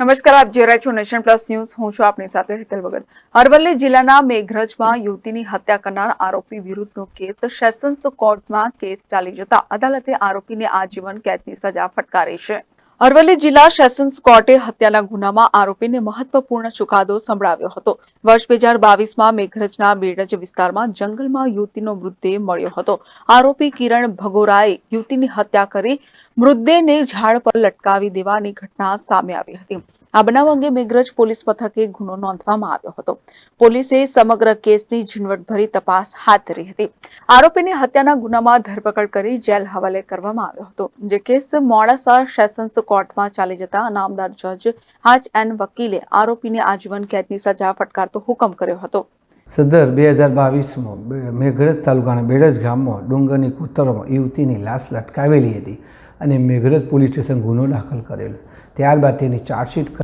નમસ્કાર, આપ જોઈ રહ્યા નેશન પ્લસ ન્યૂઝ. હું છું આપની સાથે હેતલ ભગત. અરવલ્લી જિલ્લાના મેઘરજમાં યુવતીની હત્યા કરનાર આરોપી વિરુદ્ધનો કેસ. સેશન્સ કોર્ટમાં કેસ ચાલી જતા અદાલતે આરોપીને આજીવન કેદની સજા ફટકારી છે. અરવલ્લી જિલ્લા સેશન્સ કોર્ટે હત્યાના ગુનામાં આરોપીને મહત્વપૂર્ણ ચુકાદો સંભળાવ્યો હતો. વર્ષ બે હજાર બાવીસમાં મેઘરજના બેડજ વિસ્તારમાં જંગલમાં યુવતીનો મૃતદેહ મળ્યો હતો. આરોપી કિરણ ભગોરાએ યુવતીની હત્યા કરી મૃતદેહને ઝાડ પર લટકાવી દેવાની ઘટના સામે આવી હતી. આ બનાવ અંગે મેઘરજ પોલીસ મથકે ગુનો નોંધવામાં આવ્યો હતો. પોલીસે સમગ્ર કેસની ઝીણવટભરી તપાસ હાથ ધરી હતી. આરોપીની હત્યાના ગુનામાં ધરપકડ કરી જેલ હવાલે કરવામાં આવ્યો હતો, જે કેસ મોડાસા સેશન્સ કોર્ટમાં ચાલી જતા નામદાર જજ હાજ એન વકીલે આરોપીને આજીવન કેદની સજા ફટકારતો હુકમ કર્યો હતો. સદર બે હજાર બાવીસમાં મેઘરજ તાલુકાના બેડજ ગામમાં ડુંગરની કૂતરોમાં યુવતીની લાશ લટકાવેલી હતી અને મેઘરજ પોલીસ સ્ટેશન ગુનો દાખલ કરેલો. ત્યારબાદ તેની ચાર્જશીટ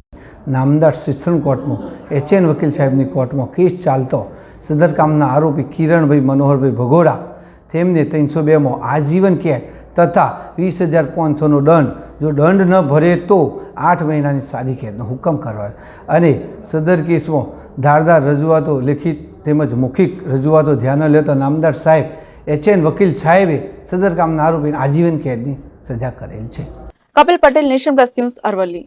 નામદાર શિક્ષણ કોર્ટમાં, એચએન વકીલ સાહેબની કોર્ટમાં કેસ ચાલતો. સદરકામના આરોપી કિરણભાઈ મનોહરભાઈ ભગોડા તેમને ત્રણસો બેમાં આજીવન કેદ તથા વીસ હજાર પાંચસોનો દંડ. જો દંડ ન ભરે તો આઠ મહિનાની સાદી કેદનો હુકમ કરવાયો અને સદર કેસમાં ધારદાર રજૂઆતો લેખિત તેમજ મૌખિક રજૂઆતો ધ્યાને લેતા નામદાર સાહેબ, એચએન વકીલ સાહેબે સદરકામના આરોપીને આજીવન કેદની સજા કરેલ છે. Kapil Patel, nation plus news Aravalli.